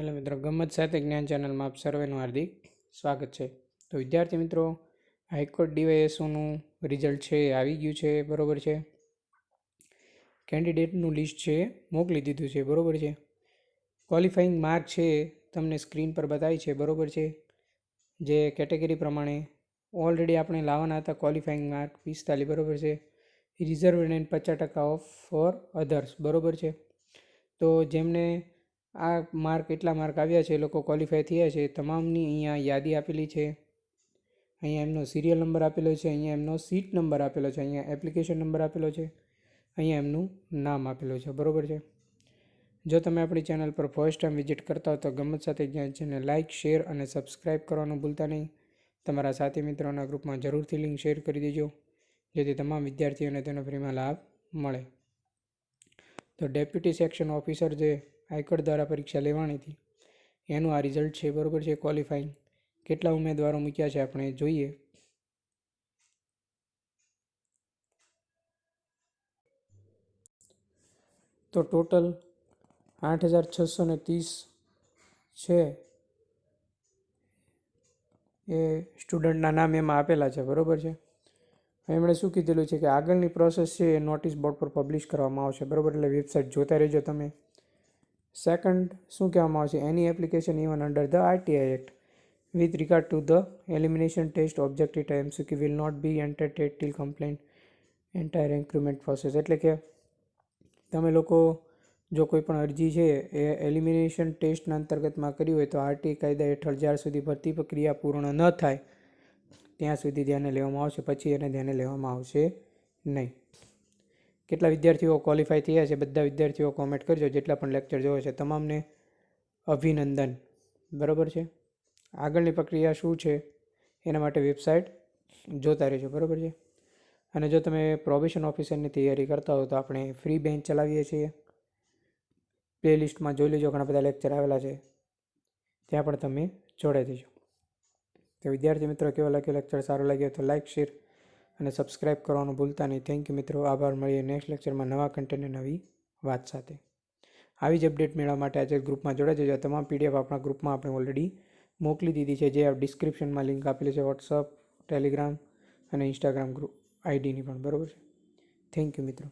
Hello મિત્રો ગમત સાથે જ્ઞાન ચેનલમાં આપ સર્વેનું હાર્દિક સ્વાગત છે. તો વિદ્યાર્થી મિત્રો, હાઈકોર્ટ ડીવાયએસઓનું રિઝલ્ટ છે, આવી ગયું છે, બરોબર છે? કેન્ડિડેટનું લિસ્ટ છે, મોકલી દીધું છે, બરોબર છે? ક્વોલિફાઈંગ માર્ક છે, તમને સ્ક્રીન પર બતાવી છે, બરોબર છે? જે કેટેગરી પ્રમાણે ઓલરેડી આપણે લાવવાના હતા ક્વોલિફાઈંગ માર્ક પિસ્તાલીસ, બરોબર છે? રિઝર્વ એન્ડ પચાસ ટકા ઓફ ફોર અધર્સ, બરોબર છે? તો જેમને આ માર્ક એટલા માર્ક આવ્યા છે, એ લોકો ક્વોલિફાય થયા છે, તમામની અહીંયા યાદી આપેલી છે. અહીંયા એમનો સિરિયલ નંબર આપેલો છે, અહીંયા એમનો સીટ નંબર આપેલો છે, અહીંયા એપ્લિકેશન નંબર આપેલો છે, અહીંયા એમનું નામ આપેલું છે, બરોબર છે? જો તમે આપણી ચેનલ પર ફર્સ્ટ ટાઈમ વિઝિટ કરતા હો તો ગમત સાથે જ્ઞાન છે લાઇક શેર અને સબસ્ક્રાઇબ કરવાનું ભૂલતા નહીં. તમારા સાથી મિત્રોના ગ્રુપમાં જરૂરથી લિંક શેર કરી દેજો, જેથી તમામ વિદ્યાર્થીઓને તેનો ફ્રીમાં લાભ મળે. તો ડેપ્યુટી સેક્શન ઓફિસર જે હાઈકોર્ટ દ્વારા પરીક્ષા લેવાની હતી, એનું આ રિઝલ્ટ છે, બરાબર છે, ક્વોલિફાઈંગ. કેટલા ઉમેદવારો મૂક્યા છે આપણે જોઈએ. તો ટોટલ આઠ હજાર છસો ને ત્રીસ છે. એ સ્ટુડન્ટના નામ એમાં આપેલા છે, બરાબર છે. એમણે શું કીધેલું છે કે આગળની પ્રોસેસ છે એ નોટિસ બોર્ડ પર પબ્લિશ કરવામાં આવશે. બરોબર? એટલે વેબસાઇટ જોતા રહેજો તમે. સેકન્ડ શું કહેવામાં આવશે? એની application even under the RTI act with regard to the elimination test objective time કે will not be entertained till complain entire increment process એટલે કે તમે લોકો જો કોઈ પણ અરજી છે એ એલિમિનેશન ટેસ્ટના અંતર્ગતમાં કરી હોય તો આરટી કાયદા હેઠળ જ્યાર સુધી ભરતી પ્રક્રિયા પૂર્ણ ન થાય ત્યાં સુધી ધ્યાને લેવામાં આવશે, પછી એને ધ્યાને લેવામાં આવશે નહીં. કેટલા વિદ્યાર્થીઓ ક્વોલિફાય થયા છે, બધા વિદ્યાર્થીઓ કોમેન્ટ કરજો, જેટલા પણ લેક્ચર જોવે છે, તમામને અભિનંદન. બરાબર છે? આગળની પ્રક્રિયા શું છે, એના માટે વેબસાઇટ જોતા રહેજો, બરાબર છે? અને જો તમે પ્રોબેશન ઓફિસરની તૈયારી કરતા હો, તો આપણે ફ્રી બેન્ચ ચલાવીએ છીએ. પ્લેલિસ્ટમાં જોઈ લેજો, ઘણા બધા લેક્ચર આવેલા છે. ત્યાં પણ તમે જોડાઈ દેજો. તો વિદ્યાર્થી મિત્રો, કેવો લાગ્યો લેક્ચર સારો લાગ્યો તો લાઇક શેર અને સબસ્ક્રાઇબ કરવાનું ભૂલતા નહીં. થેન્ક યુ મિત્રો. આભાર. મળીએ નેક્સ્ટ લેક્ચરમાં નવા કન્ટેન્ટ નવી વાત સાથે. આવી જ અપડેટ મેળવવા માટે આજે ગ્રુપમાં જોડાઈ જજો. તમામ પીડીએફ આપણા ગ્રુપમાં આપણે ઓલરેડી મોકલી દીધી છે. જે ડિસ્ક્રિપ્શનમાં લિંક આપેલી છે. વોટ્સઅપ ટેલિગ્રામ અને ઇન્સ્ટાગ્રામ ગ્રુપ આઈડીની પણ. બરાબર છે? થેન્ક યુ મિત્રો.